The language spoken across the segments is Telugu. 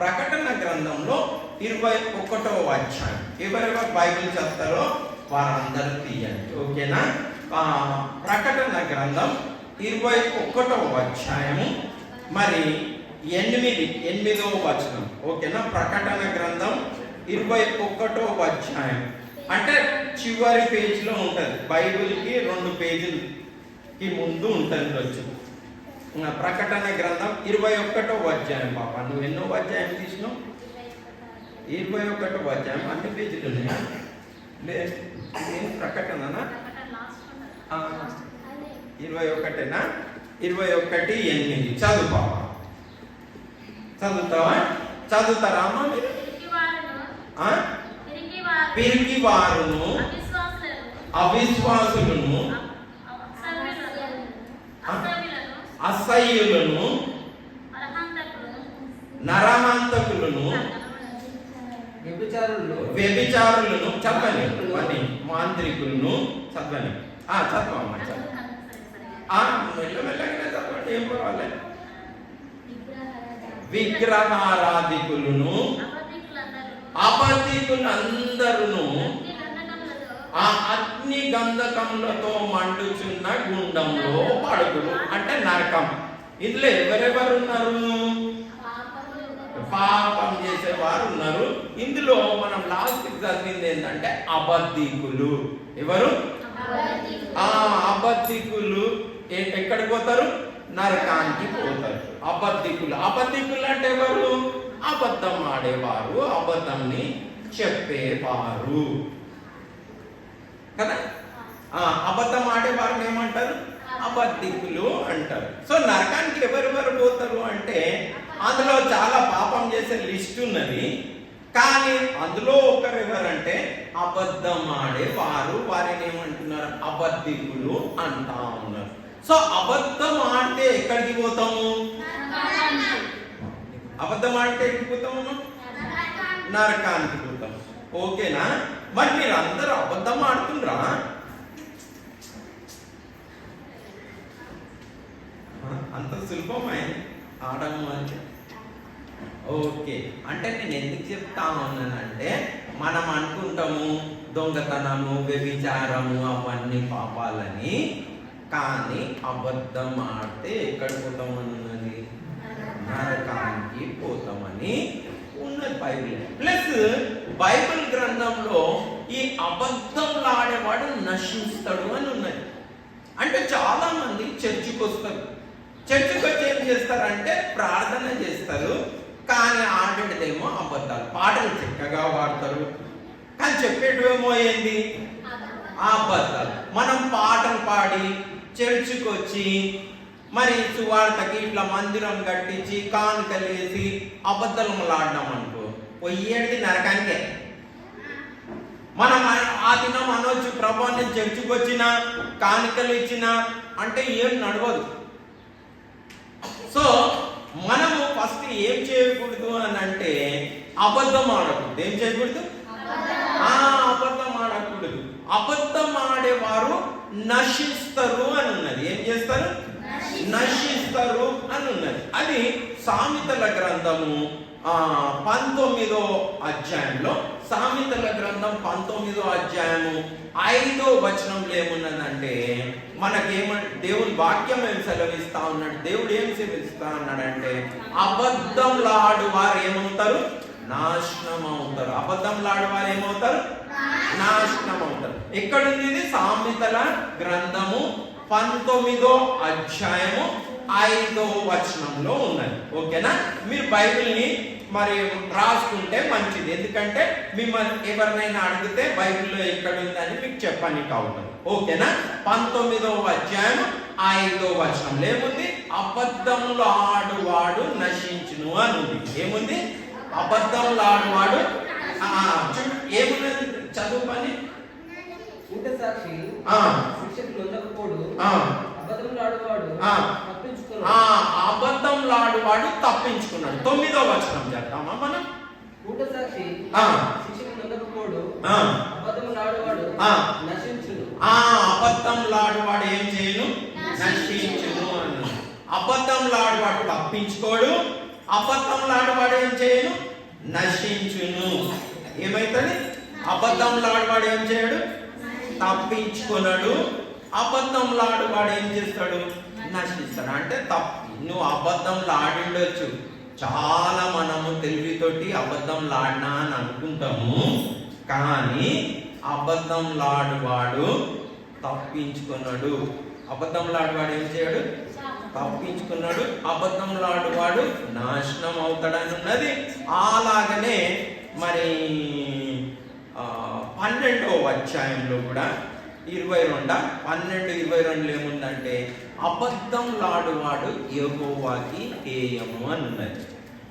ప్రకటన గ్రంథంలో ఇరవై ఒకటో అధ్యాయం. ఎవరెవరు బైబిల్ చెప్తారో వారందరూ తీయండి. ఓకేనా? ప్రకటన గ్రంథం ఇరవై ఒకటో అధ్యాయము మరి ఎనిమిది ఎనిమిదవ వచనం. ఓకేనా? ప్రకటన గ్రంథం ఇరవై ఒకటో అధ్యాయం. అంటే చివరి పేజీలో ఉంటుంది. బైబిల్కి రెండు పేజీలకి ముందు ఉంటుంది. వచ్చు ప్రకటన గ్రంథం ఇరవై ఒకటో అధ్యాయం పాప. నువ్వు ఎన్నో అధ్యాయం తీసినావు? ఇరవై ఒకటో అధ్యాయం అన్ని పేజీలు ఉన్నాయా? లేదు ప్రకటననా? ఇరవై ఒకటేనా ఇరవై ఒకటి ఎనిమిది. చదువు పాప. చదువుతావా? చదువుతారా అమ్మ? పిరికి వారును అవిశ్వాసులను అసహ్యులను నరమంతకులను వ్యభిచారులు. వ్యభిచారులను చదవని అని మాంత్రికులను చదవని ఆ చదవమ్మా మెల్లమెల్లగానే చదవండి ఏం పర్వాలేదు విగ్రహారాధికులను అబద్ధికులందరూ ఆ అగ్ని గంధకములతో మండుచున్న గుండంలో పడుకులు అంటే నరకం. ఇందులో ఎవరెవరు ఉన్నారు పాపం చేసేవారు ఉన్నారు ఇందులో మనం లాస్ట్ చదివింది ఏంటంటే అబద్ధికులు. ఎవరు? ఆ అబద్ధికులు ఏ- ఎక్కడికి పోతారు? నరకానికి పోతారు. అబద్ధికులు. అబద్ధికులు అంటే ఎవరు? అబద్ధం ఆడేవారు. అబద్ధంని చెప్పేవారు. కదా? అబద్ధం ఆడేవారిని ఏమంటారు? అబద్ధికులు అంటారు. సో నరకానికి ఎవరెవరు పోతారు అంటే అందులో చాలా పాపం చేసే లిస్ట్ ఉన్నది. కానీ అందులో ఒకరు ఎవరంటే అబద్ధం ఆడే వారు. వారిని ఏమంటున్నారు? అబద్ధికులు అంటా ఉన్నారు. సో అబద్ధం ఆడితే ఎక్కడికి పోతాము? అబద్ధం ఆడితే ఎక్కడికి పోతాము నరకానికి. పోతాం ఓకేనా? మరి మీరు అందరూ అబద్ధం ఆడుతుండ్రా? అంత సులభమే ఆడము అంటే ఓకే. అంటే నేను ఎందుకు చెప్తా ఉన్నానంటే మనం అనుకుంటాము దొంగతనము వ్యభిచారము అవన్నీ పాపాలని కానీ అబద్ధం ఆడితే ఎక్కడ పోతామని ఉన్నది నరకానికి పోతామని ఉన్నది బైబిల్. ప్లస్ బైబిల్ గ్రంథంలో ఈ అబద్ధంలో ఆడేవాడు నశిస్తాడు అని ఉన్నది. అంటే చాలా మంది చర్చికి వస్తారు చర్చికి వచ్చి ఏం చేస్తారంటే ప్రార్థన చేస్తారు కానీ ఆడేదేమో అబద్ధాలు పాటలు చక్కగా పాడతారు. కానీ చెప్పేటవేమో ఏంది? అబద్ధాలు. మనం పాటలు పాడి చర్చికి వచ్చి మరి సువార్తకి ఇట్లా మందిరం కట్టించి కానుకలు వేసి అబద్ధాలు ఆడినాం అనుకో పోయేది నరకానికే. మనం ఆ- దినం అనొచ్చు ప్రభా నేను చర్చికి వచ్చిన కానుకలు ఇచ్చిన అంటే ఏం నడవదు. సో మనము ఫస్ట్ ఏం చేయకూడదు అని అంటే అబద్ధం ఆడకూడదు. ఏం చేయకూడదు? ఆ అబద్ధం ఆడకూడదు. అబద్ధం ఆడేవారు నశిస్తారు అని ఉన్నది ఏం చేస్తారు? నశిస్తారు. అని ఉన్నది అది సామెతల గ్రంథము. పంతొమ్మిదో అధ్యాయంలో సామెతల గ్రంథం పంతొమ్మిదో అధ్యాయము ఐదో వచనంలో ఏమున్నదంటే మనకేమ దేవుని వాక్యం ఏం సెలవిస్తా ఉన్నాడు దేవుడు ఏం సెలవిస్తా ఉన్నాడంటే అబద్ధంలాడు వారు ఏమవుతారు నాశనం అవుతారు అబద్ధంలాడు వారు ఏమవుతారు నాశనం అవుతారు ఎక్కడుంది సామెతల గ్రంథము పంతొమ్మిదో అధ్యాయము ఐదో వచనంలో ఉన్నది. ఓకేనా? మీరు బైబిల్ని మరి రాసుకుంటే మంచిది. ఎందుకంటే మిమ్మల్ని ఎవరినైనా అడిగితే బైబిల్లో ఎక్కడ ఉందని మీకు చెప్పడానికి అవుతుంది ఓకేనా? పంతొమ్మిదో అధ్యాయం ఐదో వచనంలో ఏముంది? అబద్ధములు ఆడువాడు నశించును అని ఉంది ఏముంది? అబద్ధములు ఆడువాడు ఏమున్నది? చదువు పని? సాక్షి. శిక్షకు లొంగకపోడు ఆ. అబద్ధములు ఆడువాడు ఆ. తప్పించుకోడు ఆ అబద్ధంలాడువాడు తప్పించుకున్నాడు. తొమ్మిదో వచనం చేద్దామా మనం? కూట సాక్షి ఆ. శిక్షకు లొంగకపోడు ఆ. అబద్ధములు ఆడువాడు ఆ. నశించును. ఆ అబద్ధంలాడువాడు ఏం చేయను? నశించును అన్నాడు. అబద్ధంలాడువాడు తప్పించుకోడు. అబద్ధంలాడువాడు ఏం చేయను? నశించును. ఏమైతుంది? అబద్ధంలాడువాడు ఏం చేయడు? తప్పించుకున్నాడు అబద్ధంలాడువాడు ఏం చేస్తాడు? నశిస్తాడు అంటే తప్పి నువ్వు అబద్ధంలో ఆడిండొచ్చు చాలా మనము తెలివితోటి అబద్ధంలాడినా అని అనుకుంటాము. కానీ అబద్ధంలాడువాడు తప్పించుకున్నాడు. అబద్ధంలాడువాడు ఏం చేయడు? తప్పించుకున్నాడు. అబద్ధంలాడువాడు నాశనం అవుతాడని ఉన్నది. అలాగనే మరి పన్నెండో అధ్యాయంలో కూడా ఇరవై రెండ? పన్నెండు ఇరవై రెండులో ఏముందంటే అబద్ధం యహోవాకి హేయము అని ఉన్నది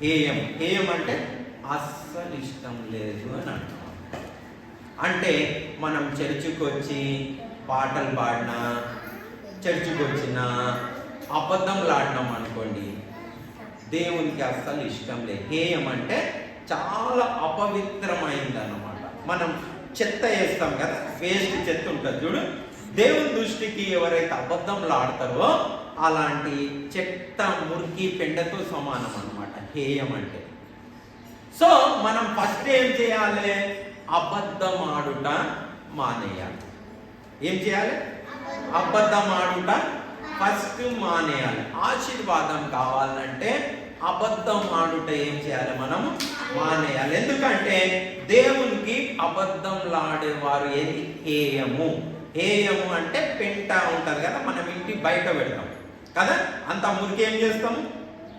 హేయం హేయం అంటే అస్సలు ఇష్టం లేదు అని అంటాం అంటే మనం చర్చికి వచ్చి పాటలు పాడినా చర్చికి వచ్చినా అబద్ధంలాడినాం అనుకోండి దేవునికి అస్సలు ఇష్టం లేదు. హేయం అంటే చాలా అపవిత్రమైంది అన్నమాట మనం చెత్త వేస్తాం కదా వేస్ట్ చెత్త ఉంటుంది చూడు. దేవుని దృష్టికి ఎవరైతే అబద్ధంలో ఆడతారో అలాంటి చెత్త మురికి పెండతో సమానం అనమాట హేయం అంటే. సో మనం ఫస్ట్ ఏం చేయాలి? అబద్ధం ఆడుట మానేయాలి. ఏం చేయాలి? అబద్ధం ఆడుట ఫస్ట్ మానేయాలి. ఆశీర్వాదం కావాలంటే అబద్ధం ఆడుట ఏం చేయాలి మనం? మానేయాలి. ఎందుకంటే దేవునికి అబద్ధంలాడే వారు ఏది? హేయము. హేయము అంటే పెంట ఉంటది కదా మనం ఇంటి బయట పెడతాం. కదా? అంత మురికి ఏం చేస్తాం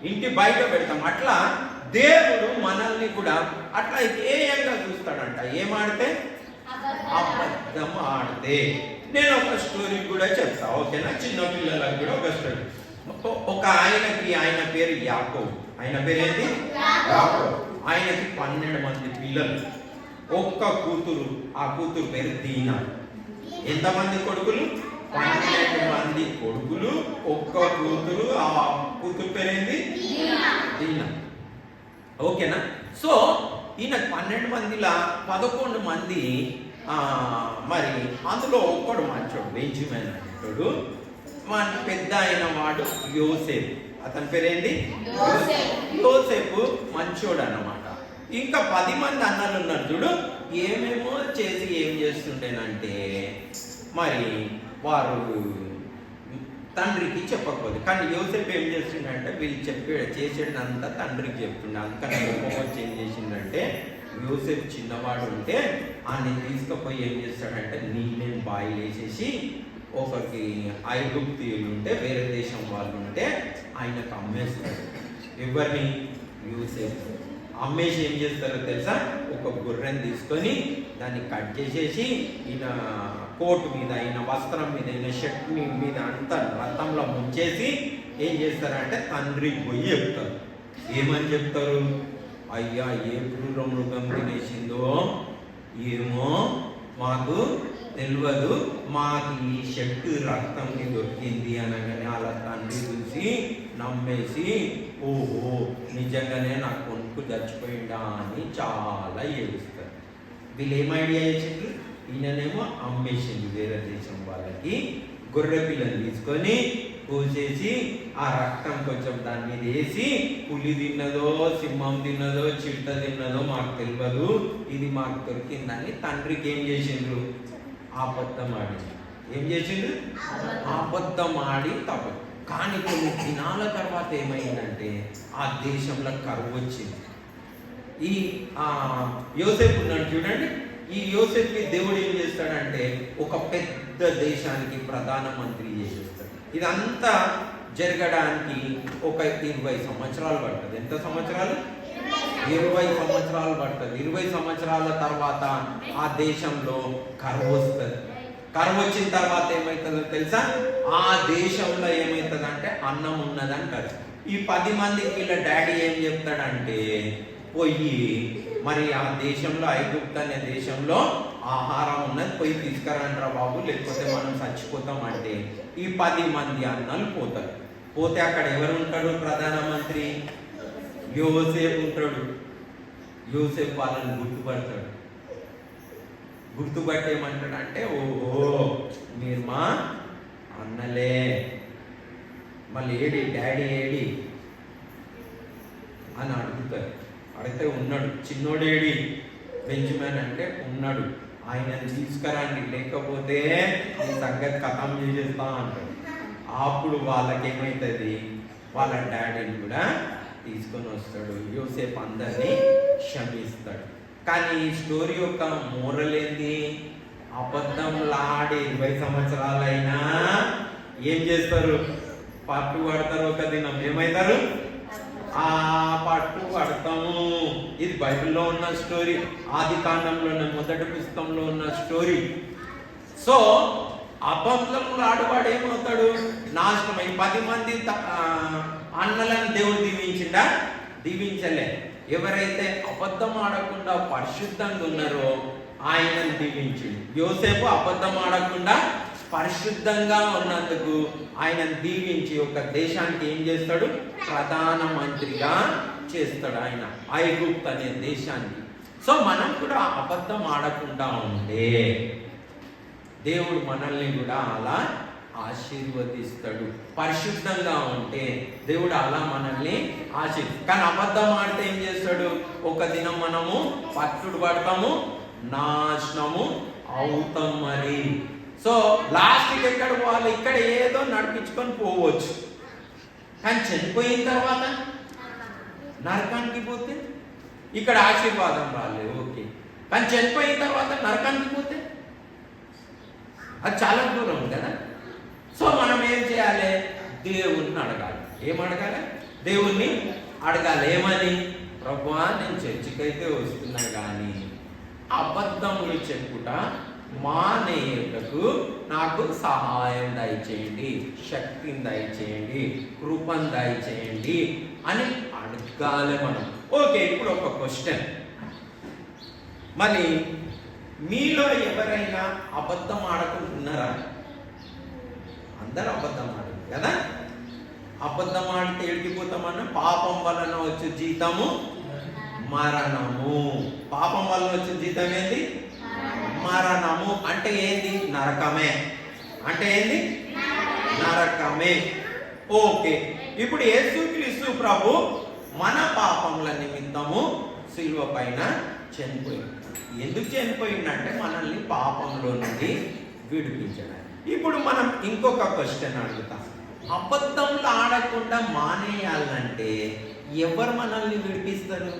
ఇంటి బయట పెడతాం. అట్లా దేవుడు మనల్ని కూడా అట్లా హేయంగా చూస్తాడంట. ఏమాడితే? అబద్ధం ఆడితే. నేను ఒక స్టోరీ కూడా చెప్తా ఓకేనా? చిన్న పిల్లలకు కూడా ఒక స్టోరీ. ఒక- ఒక ఆయనకి ఆయన పేరు యాకో ఆయన పేరు ఏంటి యాకో ఆయనకి పన్నెండు మంది పిల్లలు. ఒక్క కూతురు ఆ కూతురు పేరు దీనా. ఎంతమంది కొడుకులు? పన్నెండు మంది కొడుకులు ఒక్క కూతురు ఆ కూతురు పేరేంటి? దీనా. ఓకేనా? సో ఈయన పన్నెండు మందిలా పదకొండు మంది ఆ, మరి అందులో ఒక్కడు మంచోడు బెంజమిన్ అంటాడు. మన పెద్ద అయిన వాడు యోసేపు. అతని పేరేంటి. యోసేపు. మంచోడు అన్నమాట ఇంకా పది మంది అన్నలు ఉన్నారు చూడు. ఏమేమో చేసి ఏం చేస్తుండేనంటే మరి వారు తండ్రికి చెప్పకపోతే కానీ యోసేపు ఏం చేస్తుండంటే వీళ్ళు చెప్పే చేసేటంతా తండ్రికి చెప్తుండే. అందుకని కోపం వచ్చి ఏం చేసిండంటే యోసేపు చిన్నవాడు ఉంటే ఆయన తీసుకుపోయి ఏం చేస్తాడంటే నీళ్ళని బాయిల్ వేసేసి ఒకరికి ఐగుప్తీయులు ఉంటే వేరే దేశం వాళ్ళు ఉంటే ఆయనకు అమ్మేస్తాడు. ఎవరిని? యూసేపు. అమ్మేసి ఏం చేస్తారో తెలుసా? ఒక గుర్రెని తీసుకొని దాన్ని కట్ చేసేసి ఈయన కోట్ మీద ఈయన వస్త్రం మీద ఈయన షర్ట్ మీద అంతా రథంలో ముంచేసి ఏం చేస్తారంటే తండ్రి పోయి చెప్తారు ఏమని చెప్తారు? అయ్యా ఏ క్రూర మృగం తినేసిందో ఏమో మాకు తెలియదు మాకు ఈ షర్ట్ రక్తం దొరికింది అనగానే అలా తండ్రి చూసి నమ్మేసి ఓహో నిజంగానే నా కొనుక్కు చచ్చిపోయిందా అని చాలా ఏడుస్తారు వీళ్ళు ఏం ఐడియా చేసిండ్రు ఈయననేమో అమ్మేసింది వేరే దేశం వాళ్ళకి గొర్రె పిల్లని తీసుకొని కోసేసి ఆ రక్తం కొంచెం దాని మీద వేసి పులి తిన్నదో సింహం తిన్నదో చిట్ట తిన్నదో మాకు తెలియదు ఇది మాకు దొరికిందని తండ్రికి ఏం చేసిండ్రు? అబద్ధం ఆడి ఏం చేసిండ్రు? అబద్ధం ఆడి తప్పు. కానీ కొన్ని దినాల తర్వాత ఏమైందంటే ఆ దేశంలో కరువు వచ్చింది. ఈ యోసేపు ఉన్నాడు చూడండి. ఈ యోసేపుని దేవుడు ఏం చేస్తాడంటే ఒక పెద్ద దేశానికి ప్రధానమంత్రి చేసేస్తాడు. ఇదంతా జరగడానికి ఒక ఇరవై సంవత్సరాలు పడుతుంది. ఎంత సంవత్సరాలు? ఇరవై సంవత్సరాలు పడుతుంది. ఇరవై సంవత్సరాల తర్వాత ఆ దేశంలో కరువు వస్తుంది. కరువు వచ్చిన తర్వాత ఏమవుతుందో తెలుసా? ఆ దేశంలో ఏమవుతుందంటే అన్నం ఉన్నదంటారు ఈ పది మందికి వీళ్ళ డాడీ ఏం చెప్తాడంటే పోయి మరి ఆ దేశంలో ఐగుప్త అనే దేశంలో ఆహారం ఉన్నది పోయి తీసుకురండ్రా బాబు లేకపోతే మనం చచ్చిపోతాం అంటే ఈ పది మంది అన్నలు పోతారు. పోతే అక్కడ ఎవరు ఉంటాడు ప్రధానమంత్రి? యోసేపు ఉంటాడు. యోసేపు వాళ్ళని గుర్తుపడతాడు. గుర్తుపట్టి ఏమంటాడంటే ఓహో మీరు మా అన్నలే. మళ్ళీ ఏడి డాడీ ఏడి? అని అడుగుతారు. అడిగితే ఉన్నాడు. చిన్నోడేడి బెంజమిన్ అంటే ఉన్నాడు. ఆయన తీసుకురండి. లేకపోతే ఈ సంగతి కథం చేసేస్తా అంటాడు. అప్పుడు వాళ్ళకి ఏమవుతుంది వాళ్ళ డాడీని కూడా తీసుకొని వస్తాడు. యోసేపు అందరినీ క్షమిస్తాడు. కానీ ఈ స్టోరీ యొక్క మోరల్ ఏంది అబద్ధంలాడి ఇరవై సంవత్సరాలైనా ఏం చేస్తారు? పట్టు పడతారు ఒక దినం. ఏమవుతారు ఆ పట్టు పడతాము. ఇది బైబిల్లో ఉన్న స్టోరీ. ఆది కాండంలో ఉన్న మొదటి పుస్తకంలో ఉన్న స్టోరీ. సో అబద్ధం ఆడవాడు ఏమవుతాడు? నాశనమై పది మంది అన్నలను దేవుడు దీవించిండా? దీవించలే. ఎవరైతే అబద్ధం ఆడకుండా పరిశుద్ధంగా ఉన్నారో ఆయనను దీవించిండు. యోసేపు అబద్ధం ఆడకుండా పరిశుద్ధంగా ఉన్నందుకు ఆయనను దీవించి ఒక దేశానికి ఏం చేస్తాడు? ప్రధాన మంత్రిగా చేస్తాడు ఆయన. ఐగుప్త్ అనే దేశానికి. సో మనం కూడా అబద్ధం ఆడకుండా ఉండే దేవుడు మనల్ని కూడా అలా ఆశీర్వదిస్తాడు. పరిశుద్ధంగా ఉంటే దేవుడు అలా మనల్ని ఆశీర్ కానీ అబద్ధం ఆడితే ఏం చేస్తాడు? ఒక దినం మనము పట్టుడు పడతాము నాశనము అవుతాం మరి. సో లాస్ట్కి ఎక్కడ పోవాలి? ఇక్కడ ఏదో నడిపించుకొని పోవచ్చు. కానీ చనిపోయిన తర్వాత నరకానికి పోతే? ఇక్కడ ఆశీర్వాదం రాలేదు ఓకే. కానీ చనిపోయిన తర్వాత నరకానికి పోతే? అది చాలా దూరం కదా? సో మనం ఏం చేయాలి? దేవుణ్ణి అడగాలి. ఏమడగాలి? దేవుణ్ణి అడగాలి. ఏమని? ప్రభువా నేను చర్చికైతే వస్తున్నా కానీ అబద్ధములు చెప్పుట మానేయుటకు నాకు సహాయం దయచేయండి. శక్తిని దయచేయండి. కృపను దయచేయండి అని అడగాలి మనం. ఓకే ఇప్పుడు ఒక క్వశ్చన్ మరి మీలో ఎవరైనా అబద్ధం ఆడకుంటున్నారా? అందరూ అబద్ధం ఆడరు కదా? అబద్ధం ఆడితే ఎడిగిపోతామన్న పాపం వలన వచ్చే జీతము మరణము. పాపం వలన వచ్చే జీతం ఏంది? మరణము. అంటే ఏంది? నరకమే. అంటే ఏంది? నరకమే. ఓకే. ఇప్పుడు యేసుక్రీస్తు ప్రభు మన పాపముల నిమిత్తము సిలువ పైన చనిపోయింది ఎందుకు చనిపోయిందంటే మనల్ని పాపంలో నుండి విడిపించడానికి ఇప్పుడు మనం ఇంకొక క్వశ్చన్ అడుగుతాం. అబద్ధంలో ఆడకుండా మానేయాలంటే ఎవరు మనల్ని విడిపిస్తారు?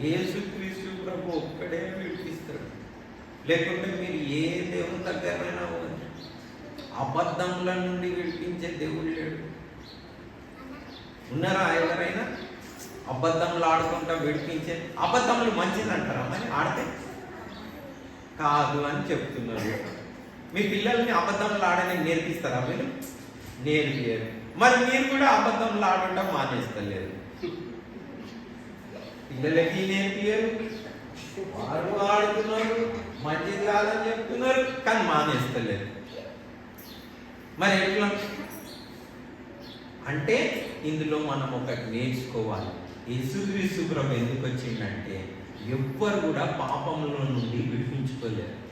యేసుక్రీస్తు ప్రభు ఒక్కడే విడిపిస్తాడు లేకుంటే మీరు ఏ దేవుని దగ్గరైనా పోండి. అబద్ధముల నుండి విడిపించే దేవుడు లేడు. ఉన్నారా ఎవరైనా? అబద్ధములు ఆడుకుంటా విడిపించే అబద్ధములు మంచిదంటారా మరి? ఆడితే కాదు అని చెప్తున్నారు. మీ పిల్లల్ని అబద్ధంలో ఆడని నేర్పిస్తారా మీరు నేర్పియరు మరి మీరు కూడా అబద్ధంలో ఆడటం మానేస్తలేరు. పిల్లలకి నేర్పియరు. వారు ఆడుతున్నారు. మంచిది కాదని చెప్తున్నారు. కానీ మానేస్తలేరు. మరి ఎట్లా? అంటే ఇందులో మనం ఒకటి నేర్చుకోవాలి. యేసుక్రీస్తు ప్రభు ఎందుకు వచ్చిందంటే ఎవ్వరు కూడా పాపంలో నుండి విడిపించుకోలేరు.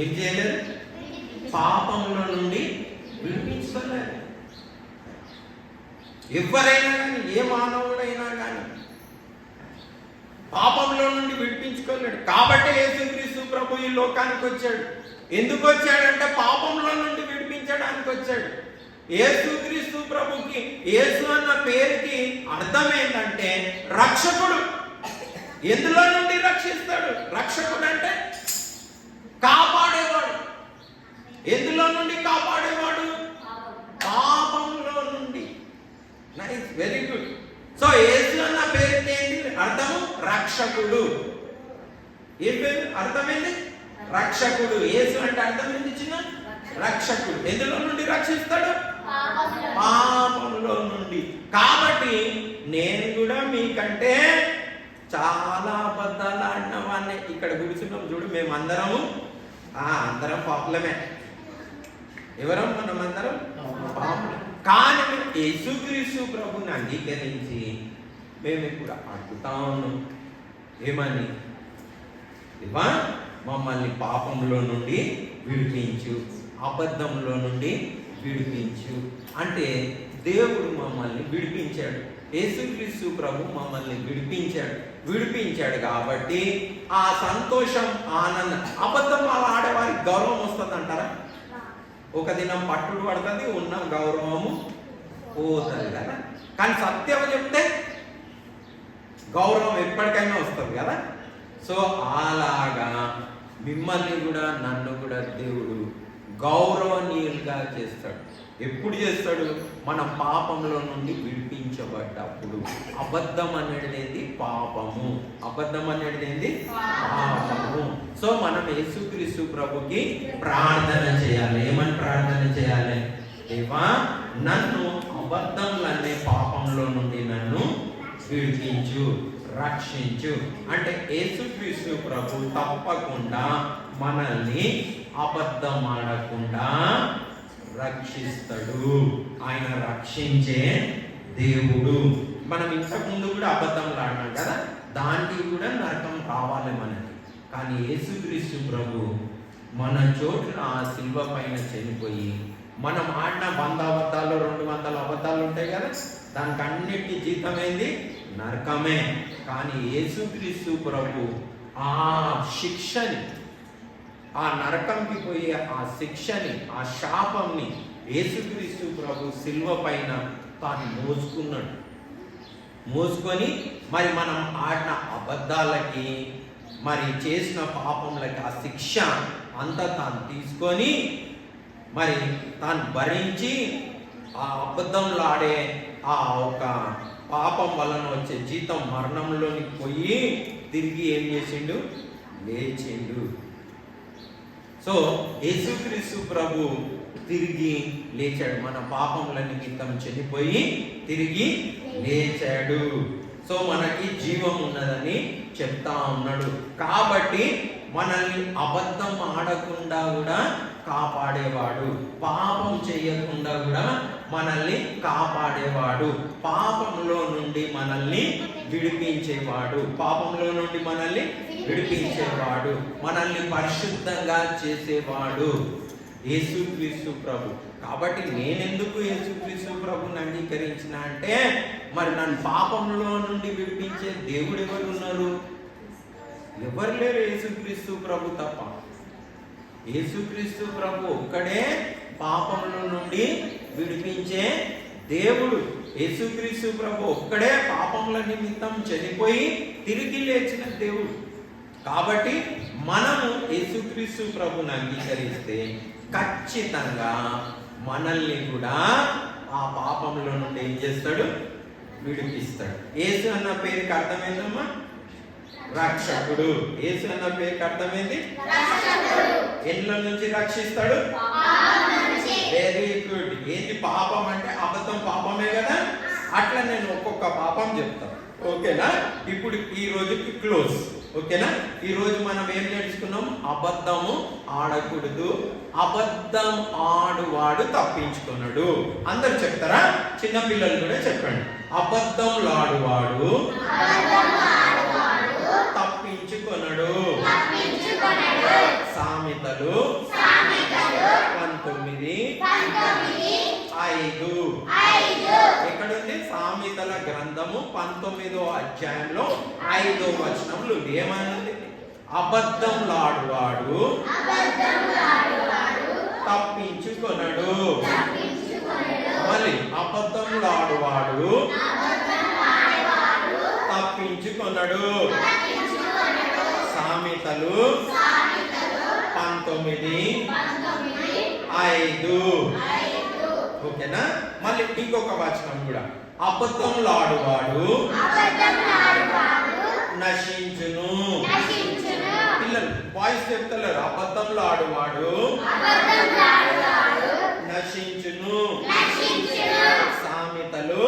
ఏం చేయలేరు? పాపంలో నుండి విడిపించుకోలేరు. ఎవరైనా కానీ ఏ మానవుడైనా కానీ పాపంలో నుండి విడిపించుకోలేడు. కాబట్టి యేసుక్రీస్తు ప్రభు ఈ లోకానికి వచ్చాడు. ఎందుకు వచ్చాడంటే పాపంలో నుండి విడిపించడానికి వచ్చాడు. యేసుక్రీస్తు ప్రభుకి యేసు అన్న పేరుకి అర్థం ఏంటంటే రక్షకుడు. ఎందులో నుండి రక్షిస్తాడు? రక్షకుడు అంటే కాపాడేవాడు. ఎందులో నుండి కాపాడేవాడు? పాపంలో నుండి. Nice very good so Yesu అన్న పేరుకి ఏంటి? అర్థము రక్షకుడు. ఏం పేరు? అర్థమైంది? రక్షకుడు. యేసు అంటే అర్థం ఏంటి చిన్న? రక్షకుడు. ఎందులో నుండి రక్షిస్తాడు? పాపంలో నుండి. కాబట్టి నేను కూడా మీకంటే చాలా అబద్ధాలు ఆడిన వాడిని ఇక్కడ కూర్చున్నాం చూడు మేమందరము. ఆ అందరం పాపులమే. ఎవరం? మనం అందరం పాపులం కానీ మేము యేసుక్రీస్తు ప్రభుని అంగీకరించి మేము ఇప్పుడు అడుగుతా ఉన్నాం. ఏమని? ఇవా మమ్మల్ని పాపంలో నుండి విడిపించు. అబద్ధంలో నుండి విడిపించు. అంటే దేవుడు మమ్మల్ని విడిపించాడు. యేసుక్రీస్తు ప్రభు మమ్మల్ని విడిపించాడు. విడిపించాడు కాబట్టి ఆ సంతోషం ఆనందం అబద్ధం అలా ఆడేవారికి గౌరవం వస్తుంది అంటారా ఒక దినం పట్టుడు పడుతుంది ఉన్న గౌరవము పోతుంది కదా? కానీ సత్యం చెప్తే గౌరవం ఎప్పటికైనా వస్తుంది కదా? సో అలాగా మిమ్మల్ని కూడా నన్ను కూడా దేవుడు గౌరవనీయులుగా చేస్తాడు. ఎప్పుడు చేస్తాడు? మన పాపంలో నుండి విడిపించబడ్డప్పుడు. అబద్ధం అనేది పాపము. అబద్ధం అనేది పాపము. సో మనం యేసుక్రీస్తు ప్రభుకి ప్రార్థన చేయాలి. ఏమని ప్రార్థన చేయాలి? దేవా నన్ను అబద్ధంలు అనే పాపంలో నుండి నన్ను విడిపించు రక్షించు. అంటే యేసుక్రీస్తు ప్రభు తప్పకుండా మనల్ని అబద్ధం ఆడకుండా రక్షిస్తాడు. ఆయన రక్షించే దేవుడు. మనం ఇంతకు ముందు కూడా అబద్ధంలు ఆడినాం కదా? దానికి కూడా నరకం రావాలి మనకి. కానీ యేసుక్రీస్తు ప్రభు మన చోటున ఆ శిల్వ పైన చనిపోయి మనం ఆడిన వంద అబద్ధాలు రెండు వందల అబద్ధాలు ఉంటాయి కదా? దానికి అన్నిటి జీతం ఏంది నరకమే. కానీ యేసుక్రీస్తు ప్రభు ఆ శిక్షని ఆ నరకంకి పోయే ఆ శిక్షని ఆ శాపంని యేసుక్రీస్తు ప్రభు శిల్వ పైన తాను మోసుకున్నాడు. మోసుకొని మరి మనం ఆడిన అబద్ధాలకి మరి చేసిన పాపములకి ఆ శిక్ష అంతా తాను తీసుకొని మరి తాను భరించి ఆ అబద్ధంలో ఆడే ఆ ఒక పాపం వలన వచ్చే జీతం మరణంలోనికి పోయి తిరిగి ఏం చేసిండు? లేచిండు. సో యేసుక్రీస్తు ప్రభు తిరిగి లేచాడు. మన పాపముల నిమిత్తం చనిపోయి తిరిగి లేచాడు. సో మనకి జీవం ఉన్నదని చెప్తా ఉన్నాడు. కాబట్టి మనల్ని అబద్ధం ఆడకుండా కూడా కాపాడేవాడు. పాపం చేయకుండా కూడా మనల్ని కాపాడేవాడు. పాపంలో నుండి మనల్ని విడిపించేవాడు. పాపంలో నుండి మనల్ని విడిపించేవాడు మనల్ని పరిశుద్ధంగా చేసేవాడు. యేసుక్రీస్తు ప్రభు. కాబట్టి నేనెందుకు యేసుక్రీస్తు ప్రభుని అంగీకరించిన అంటే మరి నన్ను పాపంలో నుండి విడిపించే దేవుడు ఎవరు ఉన్నారు? ఎవరు లేరు యేసుక్రీస్తు ప్రభు తప్ప. యేసుక్రీస్తు ప్రభు ఒక్కడే పాపముల నుండి విడిపించే దేవుడు. యేసుక్రీస్తు ప్రభు ఒక్కడే పాపముల నిమిత్తం చనిపోయి తిరిగి లేచిన దేవుడు. కాబట్టి మనము యేసుక్రీస్తు ప్రభుని అంగీకరిస్తే ఖచ్చితంగా మనల్ని కూడా ఆ పాపంలో నుండి ఏం చేస్తాడు? విడిపిస్తాడు. యేసు అన్న పేరుకి అర్థమైందమ్మా? రక్షకుడు. యేసు అన్న పేరుకి అర్థమైంది? ఎన్ల నుంచి రక్షిస్తాడు? వెరీ గుడ్ ఏంటి పాపం అంటే అబద్ధం పాపమే కదా? అట్లా నేను ఒక్కొక్క పాపం చెప్తాను. ఓకేనా? ఇప్పుడు ఈ రోజుకి క్లోజ్. ఓకేనా? ఈ రోజు మనం ఏం నేర్చుకున్నాం? అబద్ధము ఆడకూడదు. అబద్ధం ఆడువాడు తప్పించుకున్నాడు అందరు చెప్తారా? చిన్న పిల్లలు కూడా చెప్పండి. అబద్ధం లాడువాడు తప్పించుకొనడు. సామెతలు పంతొమ్మిది ఐదు ఎక్కడుంది సామెతల గ్రంథము పంతొమ్మిదో అధ్యాయంలో ఐదో వచనములు ఏమన్నది అబద్ధం లాడువాడు తప్పించుకొనడు. మళ్ళీ అబద్ధం లాడువాడు తప్పించుకొనడు. సామెతలు పంతొమ్మిది ఐదు. ఓకేనా? మళ్ళీ ఇంకొక వచనం కూడా. అబద్ధంలో ఆడువాడు నశించును. పిల్లలు బాయ్స్ చెప్తలేరు. అబద్ధంలో ఆడువాడు నశించును. సామెతలు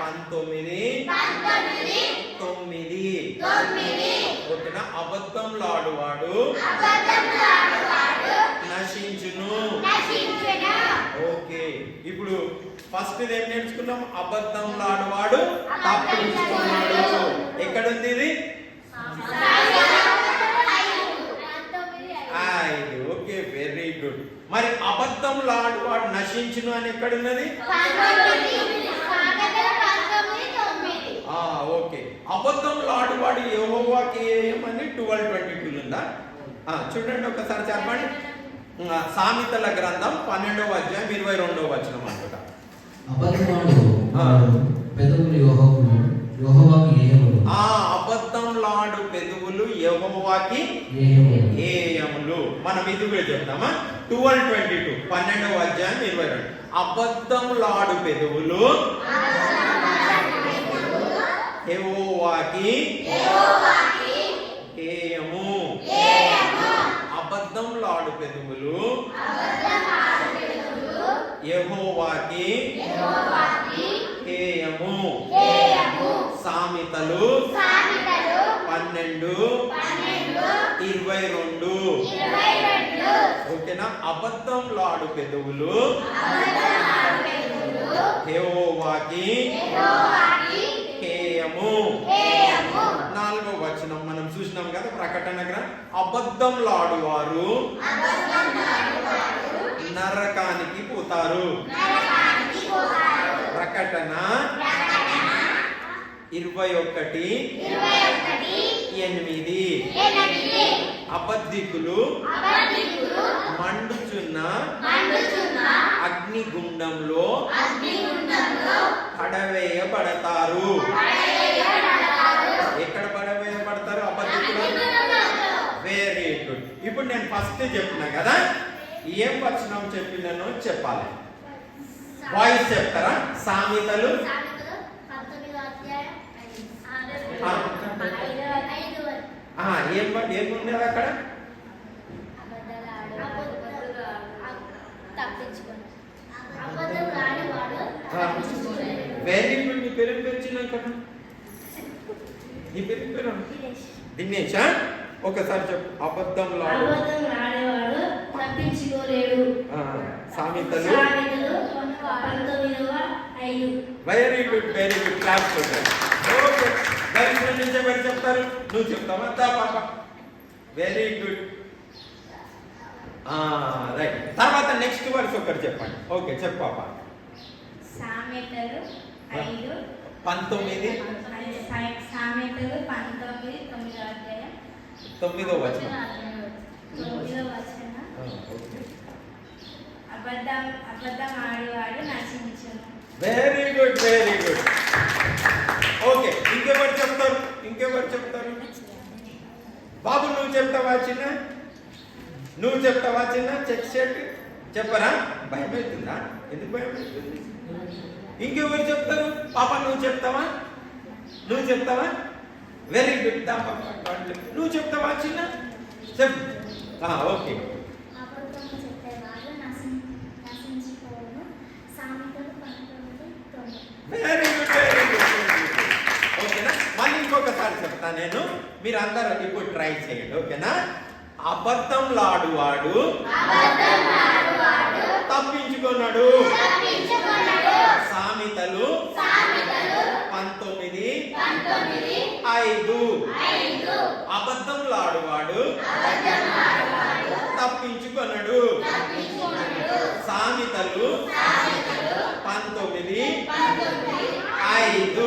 పంతొమ్మిది తొమ్మిది. ఓకేనా అబద్ధంలో ఆడువాడు నశించును ఓకే ఇప్పుడు ఫస్ట్ ఏం నేర్చుకున్నాం? అబద్ధం ఆడువాడు తప్పించుకున్నాడు. ఎక్కడుంది ఇది? ఐదు ఓకే వెరీ గుడ్ మరి అబద్ధం ఆడువాడు నశించును అని ఎక్కడున్నది? ఓకే. అబద్ధంలో ఆడువాడు యెహోవాకి ఏమని? ట్వెల్వ్ ట్వంటీ టూ ఉందా? చూడండి ఒకసారి చెప్పండి. సామెతల గ్రంథం పన్నెండవ అధ్యాయం ఇరవై రెండవ వచనం అనుకుంటా అబద్ధమాడు ఆ. పెదవులు యోహోకు యోహోవాకి ఏయములు. ఆ అబద్ధంలాడు పెదవులు యెహోవాకి ఏయములు. ఏయములు. మనం ఇది కూడా చెప్తామా? ట్వెల్వ్ ట్వంటీ టూ పన్నెండవ అధ్యాయం ఇరవై రెండు. అబద్ధంలాడు పెదవులు యెహోవాకి ఏయము. అబద్ధంలాడు పెదవులు యెహోవాకి ఏయము సామెతలు పన్నెండు ఇరవై రెండు. ఓకేనా? అబద్ధంలాడు పెదవులు యెహోవాకి హేయము. నాలుగో వచనం మనం చూసినాం కదా ప్రకటన గ్రంథం అబద్ధంలాడు వారు నరకానికి పోతారు. ప్రకటన ఇరవై ఒకటి ఎనిమిది. అబద్ధికులు మండుచున్న అగ్నిగుండంలో పడవేయబడతారు. ఎక్కడ పడవేయబడతారు అబద్ధికులు? వెరీ గుడ్ ఇప్పుడు నేను ఫస్ట్ చెప్పిన కదా ఏం వచనం చెప్పినానో చెప్పాలి. వాయిస్ చెప్తారా? సామెతలు? ఏం ఏముంది అక్కడ? వెరీ గుడ్ నీ పేరు పేరు చిన్న ఇక్కడ నీ పేరు ఏం పేరు దినేషా? ఒకసారి చెప్పు. అబద్ధంలో తప్పించుకోలేడు. సామెతలు. Very good very good class okay very good నుంచి ఎవరు చెప్తారు? నువ్వు చెప్తావా? పాప. వెరీ గుడ్ రైట్ తర్వాత నెక్స్ట్ వర్స్ ఒకటి చెప్పండి. ఓకే చెప్పు పాప. సామెతలు ఐదు. పంతొమ్మిది. సామెతలు పంతొమ్మిది అధ్యాయం. తొమ్మిదో వచనం. Very good very good okay ఇంకెవరు చెప్తారు? ఇంకెవరు చెప్తారు? బాబు నువ్వు చెప్తావా చిన్న? నువ్వు చెప్తావా చిన్న? Check shirt. చెప్పరా? భయం అవుతుందా? ఎందుకు భయం అవుతుంది? ఇంకెవరు చెప్తారు? పాప నువ్వు చెప్తావా? నువ్వు చెప్తావా? వెరీ గుడ్ దా నువ్వు చెప్తావా చిన్న? చెప్పు. Okay. Very good very good ఓకేనా? మళ్ళీ ఇంకొకసారి చెప్తా నేను. మీరు అందరూ ఇప్పుడు ట్రై చేయండి ఓకేనా? అబద్ధంలాడు వాడు తప్పించుకున్నాడు సామెతలు. పంతొమ్మిది. ఐదు. అబద్ధంలాడువాడు తప్పించుకొనడు. సామెతలు. పంతొమ్మిది. ఐదు.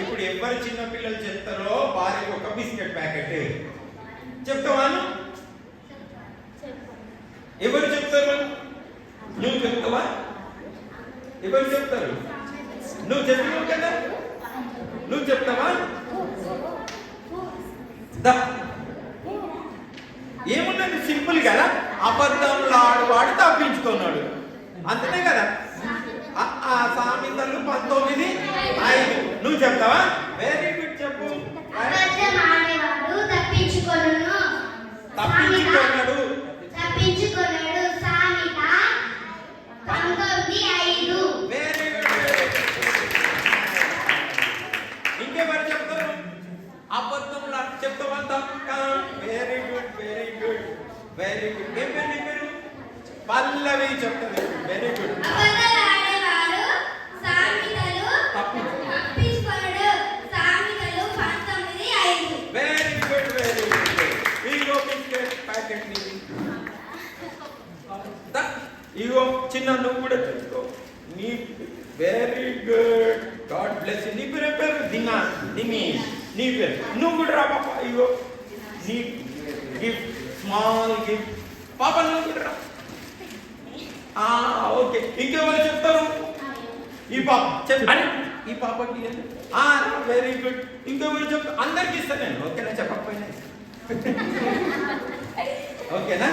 ఇప్పుడు ఎవరు చిన్న పిల్లలు చెప్తారో వారికి ఒక బిస్కెట్ ప్యాకెట్. చెప్తావాను ఎవరు చెప్తారు? నువ్వు చెప్తావా? ఎవరు చెప్తారు? నువ్వు చెప్పినావు కదా? నువ్వు చెప్తావా. ఏమున్నది సింపుల్ కదా. అబద్ధంలో ఆడువాడు తప్పించుకున్నాడు. అంతనే కదా? ఆ- సామెతలు పంతొమ్మిది ఐదు. నువ్వు చెప్తావా? వెరీ గుడ్ చెప్పు. అబద్ధం ఆడేవాడు తప్పించుకొనును. తప్పించుకున్నాడు తప్పించుకొనడు సామెత పంతొమ్మిది ఐదు వెరీ గుడ్ ఇంకెవరు చెప్తారు అబద్ధంలా చెప్తామంతా very good very good very good ఏం పేరు నీ పేరు? పల్లవి చెప్తుంది. Very good very good very good ఇగో బిస్కెట్ ప్యాకెట్ నీది. ఇగో చిన్న నువ్వు కూడా తెచ్చుకో నీ వెరీ గుడ్ గాడ్ బ్లెస్ నీ పేరు పేరు? దిన్నా దిన్ని నీ పేరు. నువ్వు కూడా రా పాప ఇగో నీ స్మాల్ గిఫ్ట్ పాప ఆ, ఓకే. ఇంకెవరు చెప్తారు? ఈ పాప. చెప్పండి ఈ పాపకి వెరీ గుడ్ ఇంకెవరు చెప్తారు అందరికి ఇస్తాను నేను. ఓకేనా? చెప్పకపోయినా. ఓకేనా?